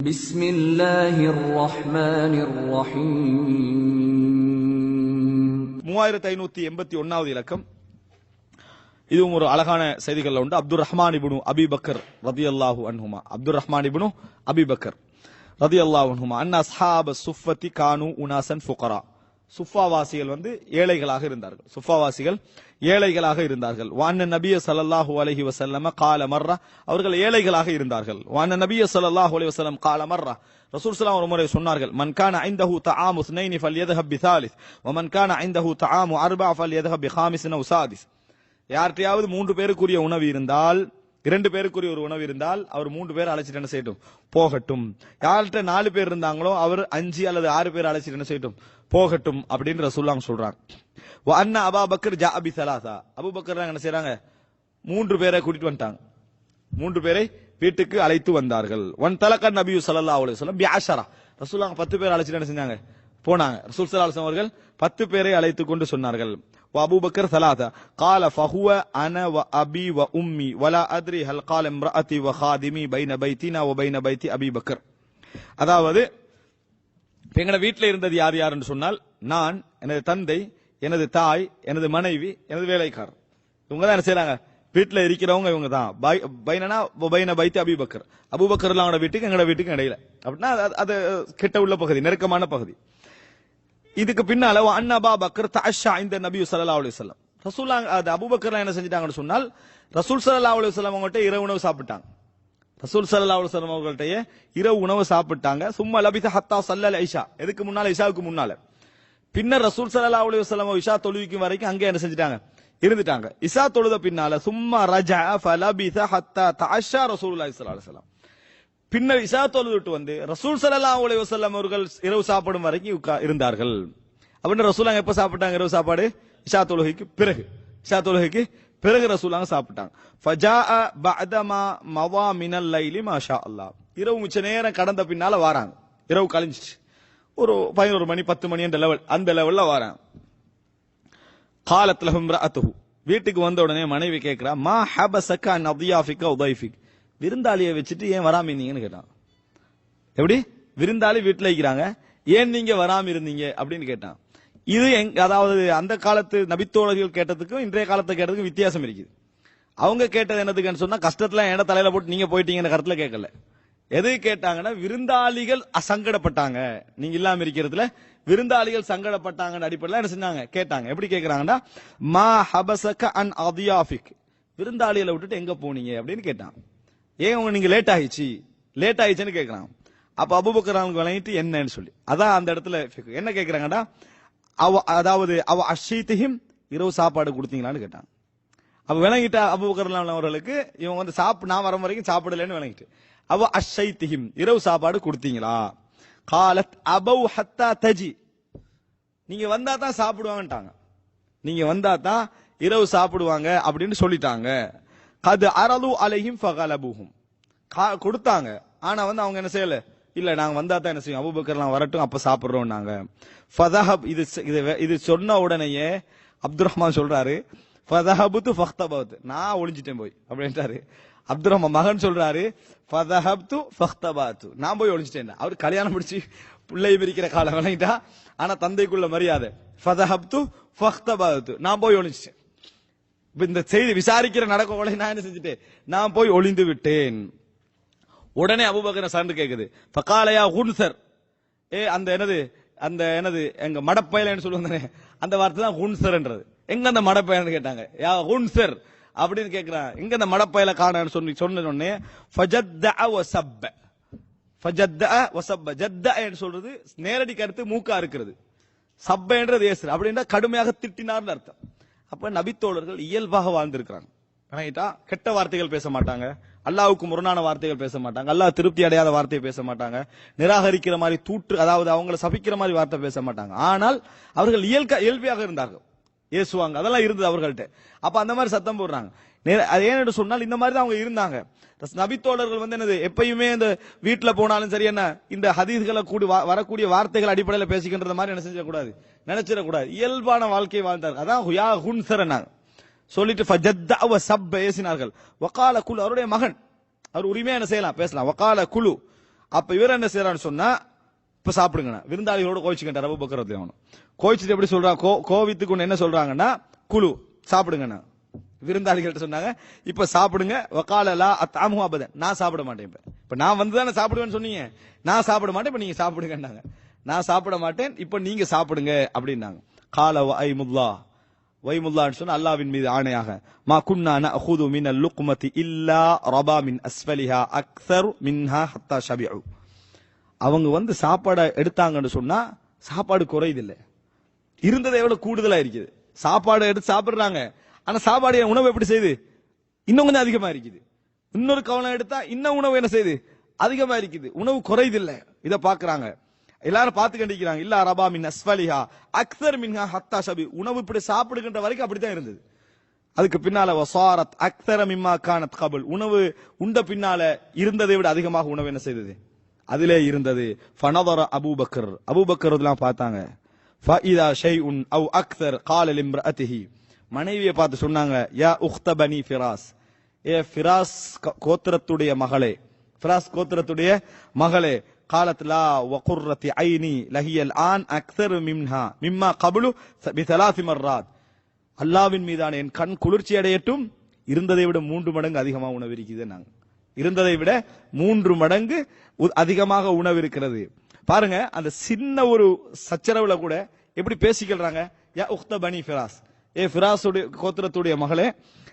بسم الله الرحمن الرحيم மூவாயிரத்தி ஐநூத்தி எண்பத்தி ஒன்னாவது இலக்கம் இதுவும் ஒரு அழகான செய்திகள் உண்டு Abdul Rahman ibn Abi Bakr ரதி அல்லாஹு அன்ஹுமா Abdul Rahman ibn Abi Bakr ரதி அல்லாஹு அன்ஹுமா அண்ணா அஸ்ஹாப சுஃபத்தி கானு உனாசன் ஃபுகரா சுஃபாவாசிகள் வந்து ஏழைகளாக இருந்தார்கள். சுஃபாவாசிகள் ஏழைகளாக இருந்தார்கள். வான நபிய சல்லாஹூ அலஹி வசல்லம கால மர்ரா. அவர்கள் ஏழைகளாக இருந்தார்கள். வான நபிய சல்லாஹூ அலி வசல்லம் கால மர்ரா. ரசூல் சலாம் ஒரு முறை சொன்னார்கள் மன்கான ஐந்தஹு தஆமு ஸ்னைனி ஃபல் யதஹப் பி தாலிஸ் வ மன்கான ஐந்தஹு தஆமு அர்பா ஃபல் யதஹப் பி ஹாமிஸ் நௌ சாதிஸ். யார்கிட்டயாவது மூன்று பேருக்குரிய உணவு இருந்தால் இரண்டு பேருக்குரிய ஒரு உணவு இருந்தால் அவர் மூன்று பேர் அழைச்சிட்டு என்ன செய்யட்டும்? போகட்டும். யார்கிட்ட நாலு பேர் இருந்தாங்களோ அவர் அஞ்சு அல்லது ஆறு பேர் அழைச்சிட்டு என்ன செய்யட்டும்? போகட்டும் அப்படின்னு ரசூல்லாம் சொல்றாங்க அண்ணா அபா பக்கர் ஜா அபி சலாசா. அபு பக்கர் என்ன செய்யறாங்க மூன்று பேரை கூட்டிட்டு வந்துட்டாங்க. மூன்று பேரை வீட்டுக்கு அழைத்து வந்தார்கள். ஒன் தலக்க நபி ஸல்லல்லாஹு அலைஹி சொல்ல பிஆஷரா ரசூலுல்லாஹ் பத்து பேர் அழைச்சிட்டு என்ன செஞ்சாங்க? போனாங்க. ரசூல் ஸல்லல்லாஹு அவர்கள் பத்து பேரை அழைத்து கொண்டு சொன்னார்கள். வ அபூபக்கர் ثلاثه قال فهو انا وابي وامي ولا ادري هل قال امراتي وخادمي بين بيتنا وبين بيت ابي بكر அதாவது இப்ப எங்கட வீட்டுல இருந்தது யார் யாருன்னு சொன்னால் நான் எனது தந்தை எனது தாய் எனது மனைவி எனது வேலைக்காரர் இவங்க தான் என்ன செய்றாங்க வீட்டுல இருக்கிறவங்க இவங்க தான் பை- பைனனா பைன பைத்து அபிபக்கர் அபுபக்கர் அவங்களோட வீட்டுக்கு எங்கட வீட்டுக்கு இடையில அப்படின்னா அது- அது கிட்ட உள்ள பகுதி நெருக்கமான பகுதி இதுக்கு பின்னால அன்னபா அன் தாஷா பக்கர் தஅஷா இந்த நபி சல்லா அலி சொல்லம் ரசூல்லா அது அபூபக்கர் என்ன செஞ்சிட்டாங்கன்னு சொன்னால் ரசூல் சல்லா அலி சொல்லம் அவங்கள்ட்ட இரவு உணவு சாப்பிட்டாங்க. ரசூல் சல்லா அலி சொல்லம் அவங்கள்ட்ட இரவு உணவு சாப்பிட்டாங்க. சும்மா லபித ஹத்தா சல்லல் ஐஷா. எதுக்கு முன்னால? இஷாவுக்கு முன்னால. பின்னர் ரசூல் சல்லா அலி சொல்லம் இஷா தொழுவிக்கும் வரைக்கும் அங்கே என்ன செஞ்சிட்டாங்க? இருந்துட்டாங்க. இஷா தொழுத பின்னால சும்மா ரஜா ஃபலபித ஹத்தா தாஷா ரசூல் ஸல்லல்லாஹு அலைஹி வஸல்லம். பின்னர் இஷா தொழுதுட்டு வந்து ரசூல் ஸல்லல்லாஹு அலைஹி வசல்லம் அவர்கள் இரவு சாப்பிடும் வரைக்கும் உட்கா- இருந்தார்கள். அப்படின்னு ரசூலாங்க எப்ப சாப்பிட்டாங்க? இரவு சாப்பாடு? இஷா தொழுகைக்கு பிறகு. இஷா தொழுகைக்கு பிறகு ரசூலாங்க சாப்பிட்டாங்க. ஃபஜா பஅதமா மவா மினல் லைலி மாஷா அல்லாஹ் இரவு மிச்ச நேரம் கடந்த பின்னால வராங்க. இரவு கழிஞ்சிச்சு. ஒரு பதினோரு மணி பத்து மணி அந்த லெவல் அந்த லெவல்ல வராங்க. காலத் லஹும் ரஅத்துஹு வீட்டுக்கு வந்த உடனே மனைவி கேட்கிறா மா ஹபசக அன் அத்யாஃபிக உதைஃபிக் விருந்தாளியை வச்சுட்டு ஏன் வராம இருந்தீங்கன்னு கேட்டான். எப்படி? விருந்தாளி வீட்டில் இருக்கிறாங்க. ஏன் நீங்க வராம இருந்தீங்க? அப்படின்னு கேட்டான். இது எங் அதாவது அந்த காலத்து நபித்தோழர்கள் கேட்டதுக்கும் இன்றைய காலத்தை கேட்டதுக்கும் வித்தியாசம் இருக்குது. அவங்க கேட்டது என்னதுக்குன்னு சொன்னா கஷ்டத்துல என தலையில போட்டு நீங்க போயிட்டீங்கன்னு கருத்துல கேட்கல. எது கேட்டாங்கன்னா விருந்தாளிகள் அசங்கடப்பட்டாங்க. நீங்க இல்லாம இருக்கிறதுல விருந்தாளிகள் சங்கடப்பட்டாங்கன்னு அடிப்படையில் என்ன செஞ்சாங்க? கேட்டாங்க. எப்படி கேக்குறாங்கன்னா மா ஹபசக அன் அதியாஃபிக். விருந்தாளிகளை விட்டுட்டு எங்க போனீங்க? அப்படின்னு கேட்டான். ஏன் உங்க நீங்க லேட் ஆயிடுச்சு? லேட் ஆயிடுச்சுன்னு கேட்கறான் அப்ப அபுபக்கர் அவனுக்கு விளங்கிட்டு என்னன்னு சொல்லி. அதான் அந்த இடத்துல என்ன கேட்கறாங்கடா அவ அதாவது அவ அஷீத்திஹிம் இரவு சாப்பாடு கொடுத்தீங்களான்னு கேட்டான். அப்ப விளங்கிட்ட அபுபக்கர் அவர்களுக்கு இவங்க வந்து சாப்பிட நான் வர வரைக்கும் சாப்பிடலன்னு விளங்கிட்டு. அவ அஷைத்திஹிம் இரவு சாப்பாடு கொடுத்தீங்களா? காலத் அபௌ ஹத்தா தஜி. நீங்க வந்தா தான் சாப்பிடுவாங்கட்டாங்க நீங்க வந்தா தான் இரவு சாப்பிடுவாங்க அப்படின்னு சொல்லிட்டாங்க. கது அரலு அலையும் ஃபகலபுஹும் கா- கொடுத்தாங்க. ஆனா வந்து அவங்க என்ன செய்யல? இல்ல நாங்க வந்தா தான் என்ன செய்யும் அபுபக்கர்லாம் வரட்டும் அப்ப சாப்பிடுறோம் நாங்க ஃபதஹப் இது இது வே- இது சொன்ன உடனேயே அப்துல் ரஹ்மான் சொல்றாரு ஃபதஹபுத்து ஃபக்தபத். நான் ஒளிஞ்சிட்டேன் போய் அப்படின்ட்டாரு. அப்துல் ரஹ்மான் மகன் சொல்றாரு ஃபதஹப்து ஃபக்தபாத்து. நான் போய் ஒளிஞ்சிட்டேன் அவர் கல்யாணம் முடிச்சு பிள்ளை பிரிக்கிற காலம் விளங்கிட்டா. ஆனா தந்தைக்குள்ள மரியாதை. ஃபதஹப்து ஃபக்தபாத்து. நான் போய் ஒளிஞ்சிட்டேன். இந்த செய்தி விசாரிக்கிற நடக்க கொலை நான் என்ன செஞ்சுட்டேன்? நான் போய் ஒளிந்து விட்டேன். உடனே அபுபக்கர் சான்று கேக்குது? ஃபகாலயா ஹுன்சர் ஏ அந்த என்னது? அந்த என்னது? எங்க மடப்பயலன்னு சொல்லுவாங்க அந்த வார்த்தை தான் ஹுன்சர்ன்றது எங்க அந்த மடப்பயலன்னு கேட்டாங்க? யா ஹுன்சர் அப்படின்னு கேக்குறான். எங்க அந்த மடப்பயல காணன்னு சொல்லி சொன்ன உடனே ஃபஜத்தஅ வசப்ப ஃபஜத்தஅ வசப்ப ஜத்தஅன்னு சொல்றது நேரடி கருத்து மூக்கா இருக்கிறது. சப்பைன்றது ஏசுற அப்படின்னா கடுமையாக திட்டினார்னு அர்த்தம். அப்ப நபித்தோழர்கள் இயல்பாக வாழ்ந்திருக்கிறாங்க. விளங்கிட்டா கெட்ட வார்த்தைகள் பேச மாட்டாங்க. அல்லாவுக்கு முரணான வார்த்தைகள் பேச மாட்டாங்க. அல்லாஹ் திருப்தி அடையாத வார்த்தையை பேச மாட்டாங்க. நிராகரிக்கிற மாதிரி தூற்று அதாவது அவங்களை சபிக்கிற மாதிரி வார்த்தை பேச மாட்டாங்க. ஆனால் அவர்கள் இயல்க இயல்பியாக இருந்தார்கள். ஏசுவாங்க அதெல்லாம் இருந்தது அவர்கள்ட்ட. அப்ப அந்த மாதிரி சத்தம் போடுறாங்க. அது ஏன்னு சொன்னால் இந்த மாதிரி தான் அவங்க இருந்தாங்க. நபித்தோழர்கள் வந்து என்னது எப்பயுமே இந்த வீட்டில் போனாலும் சரி என்ன இந்த ஹதீஸ்களை கூடி வா- வரக்கூடிய வார்த்தைகள் அடிப்படையில் பேசிக்கின்ற மாதிரி என்ன செஞ்சிடக்கூடாது நினைச்சிடக்கூடாது. இயல்பான வாழ்க்கையை வாழ்ந்தார்கள் அதான் ஹுயா ஹுன்சரனாங்க சொல்லிட்டு ஃபஜத்த அவ சப் ஏசினார்கள் வக்கால குழு அவருடைய மகன். அவர் உரிமையா என்ன செய்யலாம்? பேசலாம். வக்கால குழு அப்ப இவர் என்ன செய்யறான்னு சொன்னா இப்ப சாப்பிடுங்கண்ணா. விருந்தாளிகளோட கோவிச்சுக்கிட்ட ரவு பக்கரத்துல அவனு கோவிச்சுட்டு எப்படி சொல்றான் கோ கோவித்துக்கு ஒன்று என்ன சொல்றாங்கன்னா குழு சாப்பிடுங்கண்ணா. விருந்தாளிகள்ட்ட சொன்னாங்க இப்ப சாப்பிடுங்க வக்காலலா அத்தாமு அபதன். நான் சாப்பிட மாட்டேன் இப்ப. இப்ப நான் வந்து தானே சாப்பிடுவேன்னு சொன்னீங்க. நான் சாப்பிட மாட்டேன் இப்ப நீங்க சாப்பிடுங்கன்னாங்க. நான் சாப்பிட மாட்டேன் இப்ப நீங்க சாப்பிடுங்க அப்படின்னாங்க. கால ஐமுல்லா வைமுல்லான்னு சொன்ன அல்லாவின் மீது ஆணையாக. மா குன்னான அஹூது மின் அல்லுக்குமதி இல்லா ரபா மின் அஸ்வலிஹா அக்தர் மின்ஹா ஹத்தா ஷபியு அவங்க வந்து சாப்பாடை எடுத்தாங்கன்னு சொன்னா சாப்பாடு குறையுதில்லை. இருந்ததை எவ்வளவு கூடுதலா இருக்குது சாப்பாடு எடுத்து சாப்பிடுறாங்க. ஆனா சாப்பாடு என் உணவு எப்படி செய்யுது? இன்னும் கொஞ்சம் அதிகமா இருக்குது இன்னொரு கவனம் எடுத்தா இன்னும் உணவு என்ன செய்யுது? அதிகமா இருக்குது உணவு குறையுதில்லை. இதை பாக்குறாங்க எல்லாரும் பார்த்து கண்டிக்கிறாங்க. இல்ல ரபா மின் அஸ்வலிஹா அக்தர் மின்ஹா ஹத்தா ஷபி. உணவு இப்படி சாப்பிடுகின்ற வரைக்கும் அப்படித்தான் இருந்தது. அதுக்கு பின்னால வசாரத் அக்தர மிம்மா கானத் கபுல். உணவு உண்ட பின்னால இருந்ததை விட அதிகமாக உணவு என்ன செய்தது? அதிலே இருந்தது ஃபனதர அபூபக்கர் அபூபக்கர் இதெல்லாம் பார்த்தாங்க ஃபஇதா ஷைஉன் அவ் அக்தர் கால லிம்ரஅதிஹி மனைவியை பார்த்து சொன்னாங்க யா உக்த பனி ஃபிராஸ் ஏ ஃபிராஸ் க- கோத்திரத்துடைய மகளே ஃபிராஸ் கோத்திரத்துடைய மகளே قالت لا وقرة عيني لهي الآن أكثر منها مما قبل بثلاث مرات அல்லாவின் மீதான என் கண் குளிர்ச்சி அடையட்டும் இருந்ததை விட மூன்று மடங்கு அதிகமாக உணவு இருக்குது நாங்க இருந்ததை விட மூன்று மடங்கு உ- அதிகமாக உணவு இருக்கிறது பாருங்க அந்த சின்ன ஒரு சச்சரவுல கூட எப்படி பேசிக்கிறாங்க யா உக்த பனி ஃபிராஸ். ஏ ஃபிராஸுடைய கோத்திரத்துடைய மகளே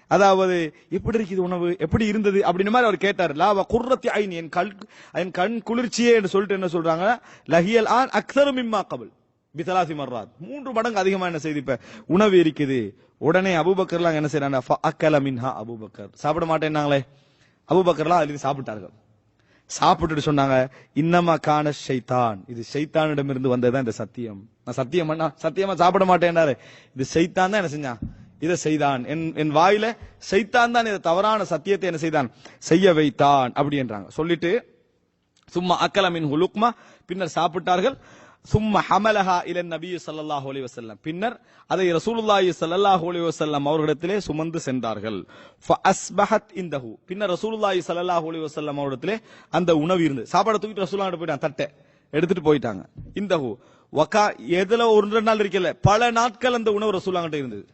அதாவது எப்படி இருக்குது உணவு? எப்படி இருந்தது? அப்படின்னு மாதிரி அவர் கேட்டார். லாவ குர்ரத்தி ஐன் என் கல் என் கண் குளிர்ச்சியே என்று சொல்லிட்டு என்ன சொல்றாங்க? லஹியல் ஆன் அக்ஸரு மிம்மா கபல். பிதலாசி மர்ராத். மூன்று மடங்கு அதிகமா என்ன செய்து இப்ப உணவு இருக்குது. உடனே அபூபக்கர்லாம் என்ன செய்யறாங்க அக்கல மின்ஹா அபுபக்கர். சாப்பிட மாட்டேன்னாங்களே. அபுபக்கர்லாம் அதுல சாப்பிட்டார்கள். சாப்பிட்டுட்டு சொன்னாங்க இன்னமா காண ஷைத்தான். இது சைத்தானிடம் இருந்து வந்ததுதான் இந்த சத்தியம். நான் சத்தியம் பண்ணா சத்தியமா சாப்பிட மாட்டேன்னாரு. இது சைத்தான் தான் என்ன செஞ்சான் இதை செய்தான். என் என் வாயில ஷைத்தான் தான் இதை தவறான சத்தியத்தை என்ன செய்தான்? செய்ய வைத்தான் அப்படின்றாங்க சொல்லிட்டு சும்மா அக்கலமின் ஹுலுக்மா பின்னர் சாப்பிட்டார்கள். சும்மா ஹமலஹா இல நபி ஸல்லல்லாஹு அலி வசல்லம் பின்னர் அதை ரசூலுல்லாஹி சல்லாஹ் அலி வசல்லம் அவர்களிடத்திலே சுமந்து சென்றார்கள். அஸ்பஹத் இந்தஹு பின்னர் ரசூலுல்லாஹி ஸல்லல்லாஹு அலி வசல்லம் அவரிடத்திலே அந்த உணவு இருந்து சாப்பாடு தூக்கிட்டு ரசூலுல்லாஹ் போயிட்டான் தட்டை. எடுத்துட்டு போயிட்டாங்க. இந்தஹு வகா எதுல ஒரு ரெண்டு நாள் இருக்கல பல நாட்கள் அந்த உணவு ரசூலாங்கிட்ட இருந்தது.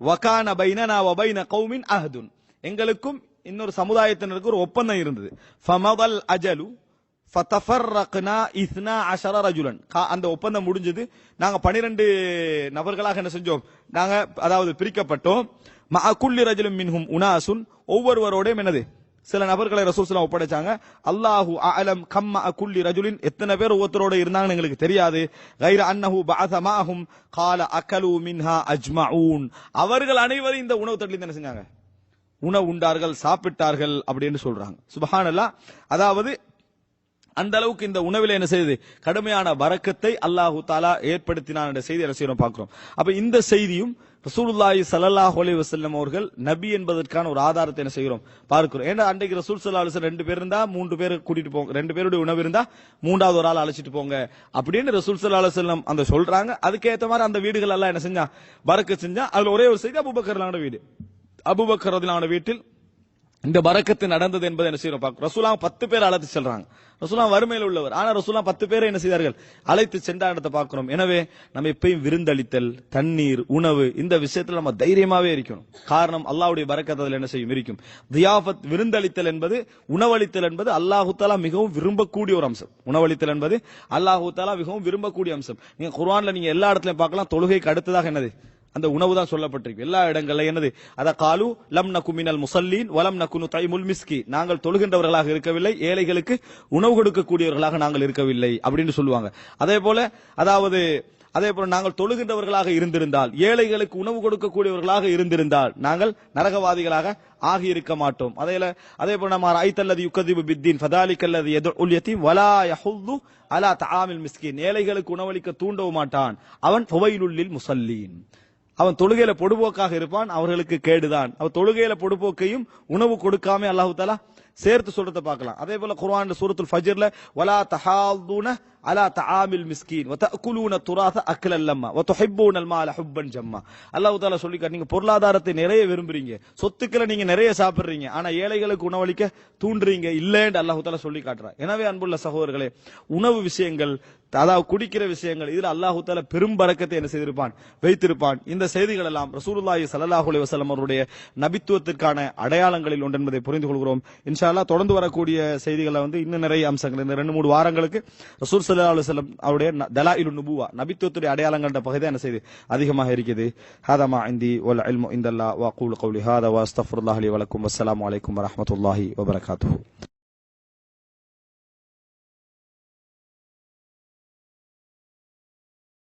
வகான பைனா வபைன கௌமின் அஹதுன். எங்களுக்கும் இன்னொரு சமுதாயத்தினருக்கு ஒரு ஒப்பந்தம் இருந்தது. ஃபமதல் அஜலு இஸ்னா ரஜுலன் கா- அந்த ஒப்பந்தம் முடிஞ்சது. நாங்க 12 நபர்களாக என்ன செஞ்சோம்? நாங்க அதாவது பிரிக்கப்பட்டோம். மஅ குல்லி ரஜுலும் மின்ஹும் உனாசுன். ஒவ்வொருவரோடையும் என்னது? சில நபர்களை ரசூல் ஒப்படைச்சாங்க. அல்லாஹு அலம் கம்ம குல்லி ரஜுலின். எத்தனை பேர் ஒவ்வொருத்தரோட இருந்தாங்கன்னு எங்களுக்கு தெரியாது. கைர அன்னஹு பாசமாகும் கால அகலு மின்ஹா அஜ்மஊன். அவர்கள் அனைவரும் இந்த உணவு தட்டில் என்ன செஞ்சாங்க. உணவு உண்டார்கள் சாப்பிட்டார்கள் அப்படின்னு சொல்றாங்க. சுபஹானல்லா. அதாவது அந்த அளவுக்கு இந்த உணவில் என்ன செய்யுது கடுமையான வரக்கத்தை அல்லாஹு தாலா ஏற்படுத்தினான் என்ற செய்தி என்ன பார்க்கிறோம். அப்ப இந்த செய்தியும் ரசூலுல்லாஹி ஸல்லல்லாஹு அலி வசல்லம் அவர்கள் நபி என்பதற்கான ஒரு ஆதாரத்தை என்ன செய்கிறோம்? பார்க்கிறோம். ஏன்னா அன்றைக்கு ரசூல் ஸல்லல்லாஹு ரெண்டு பேர் இருந்தா மூன்று பேர் கூட்டிட்டு போங்க ரெண்டு பேருடைய உணவு இருந்தா மூன்றாவது ஒரு ஆள் அழைச்சிட்டு போங்க அப்படின்னு ரசூல் ஸல்லல்லாஹு அலைஹி அந்த சொல்றாங்க. அதுக்கேத்த மாதிரி அந்த வீடுகள் எல்லாம் என்ன செஞ்சா வரக்க செஞ்சா அதுல ஒரே ஒரு செய்தி அபுபக்கர்லான வீடு. அபுபக்கர் வீட்டில் இந்த பறக்கத்து நடந்தது என்பதை என்ன செய்யறோம் பார்க்கிறோம். ரசூலாம் பத்து பேர் அழைத்து செல்றாங்க. ரசூலாம் வறுமையில் உள்ளவர். ஆனா ரசூலாம் பத்து பேரை என்ன செய்தார்கள்? அழைத்து சென்ற இடத்தை பார்க்கிறோம். எனவே நம்ம எப்பயும் விருந்தளித்தல் தண்ணீர் உணவு இந்த விஷயத்துல நம்ம தைரியமாவே இருக்கணும். காரணம் அல்லாவுடைய பறக்கத்தில் என்ன செய்யும்? இருக்கும் தியாஃபத் விருந்தளித்தல் என்பது உணவளித்தல் என்பது அல்லாஹு தாலா மிகவும் விரும்பக்கூடிய ஒரு அம்சம். உணவளித்தல் என்பது அல்லாஹு தாலா மிகவும் விரும்பக்கூடிய அம்சம். நீங்க குர்வான்ல நீங்க எல்லா இடத்துலயும் பார்க்கலாம். தொழுகைக்கு அடுத்ததாக என்னது? அந்த உணவு தான் சொல்லப்பட்டிருக்கு. எல்லா இடங்கள்ல என்னது? அத காலு லம் நக்கு மினல் முசல்லீன் வலம் நக்குனு தைமுல் மிஸ்கி. நாங்கள் தொழுகின்றவர்களாக இருக்கவில்லை. ஏழைகளுக்கு உணவு கொடுக்கக்கூடியவர்களாக நாங்கள் இருக்கவில்லை அப்படின்னு சொல்லுவாங்க. அதே போல அதாவது அதே போல நாங்கள் தொழுகின்றவர்களாக இருந்திருந்தால் ஏழைகளுக்கு உணவு கொடுக்கக்கூடியவர்களாக இருந்திருந்தால் நாங்கள் நரகவாதிகளாக ஆகி இருக்க மாட்டோம். அதே அதே போல நம்ம ஐத்தல்லது யுக்கதிபு பித்தீன் ஃபதாலிக் அல்லது யத்தீம் வலா யஹுல்லு அலா தாமில் மிஸ்கின். ஏழைகளுக்கு உணவளிக்க தூண்டவும் மாட்டான். அவன் புவையிலுள்ளில் முசல்லீன். அவன் தொழுகையில பொடுபோக்காக இருப்பான் அவர்களுக்கு கேடுதான். அவன் தொழுகையில பொடுபோக்கையும் உணவு கொடுக்காம அல்லாஹு தாலா சேர்த்து சொல்றத பார்க்கலாம். அதே போல குர்ஆன் சூரத்துல் ஃபஜ்ர்ல வலா தஹாதுன அலா தஆமில் மிஸ்கீன் வதஅகுலூன துராத அக்லல் லம்மா வதுஹிப்பூனல் மால ஹுப்பன் ஜம்மா அல்லாஹ் தஆலா சொல்லி காட்டு, நீங்க பொருளாதாரத்தை நிறைய விரும்புறீங்க. சொத்துக்களை நீங்க நிறைய சாப்பிடுறீங்க. ஆனா ஏழைகளுக்கு உணவளிக்க தூண்டுறீங்க. இல்லன்னு அல்லாஹ் தஆலா சொல்லி காட்டுறான் எனவே அன்புள்ள சகோதரர்களே உணவு விஷயங்கள் அதாவது குடிக்கிற விஷயங்கள் இதுல அல்லாஹு தால பெரும் பறக்கத்தை என்ன செய்திருப்பான்? வைத்திருப்பான். இந்த செய்திகள் எல்லாம் ரசூலுல்லாஹி ஸல்லல்லாஹு அலைஹி வஸல்லம் அவருடைய நபித்துவத்திற்கான அடையாளங்களில் ஒன்று என்பதை புரிந்து கொள்கிறோம். இன்ஷா இன்ஷால்லா தொடர்ந்து வரக்கூடிய செய்திகளை வந்து இன்னும் நிறைய அம்சங்கள். இந்த ரெண்டு மூணு வாரங்களுக்கு ரசூல் சல்லா அலைஹி வஸல்லம் அவருடைய தலாயிலு நுபுவா நபித்துவத்துடைய அடையாளங்கள்ன்ற பகுதி என்ன செய்து அதிகமாக இருக்குது. ஹாதமா இந்தி ஒல் இல்மு இந்தல்லா வ அகூலு கௌலி ஹாதா வ வலக்கும் லி வலைக்கும் வரமத்துல்லாஹி வபரகாத்து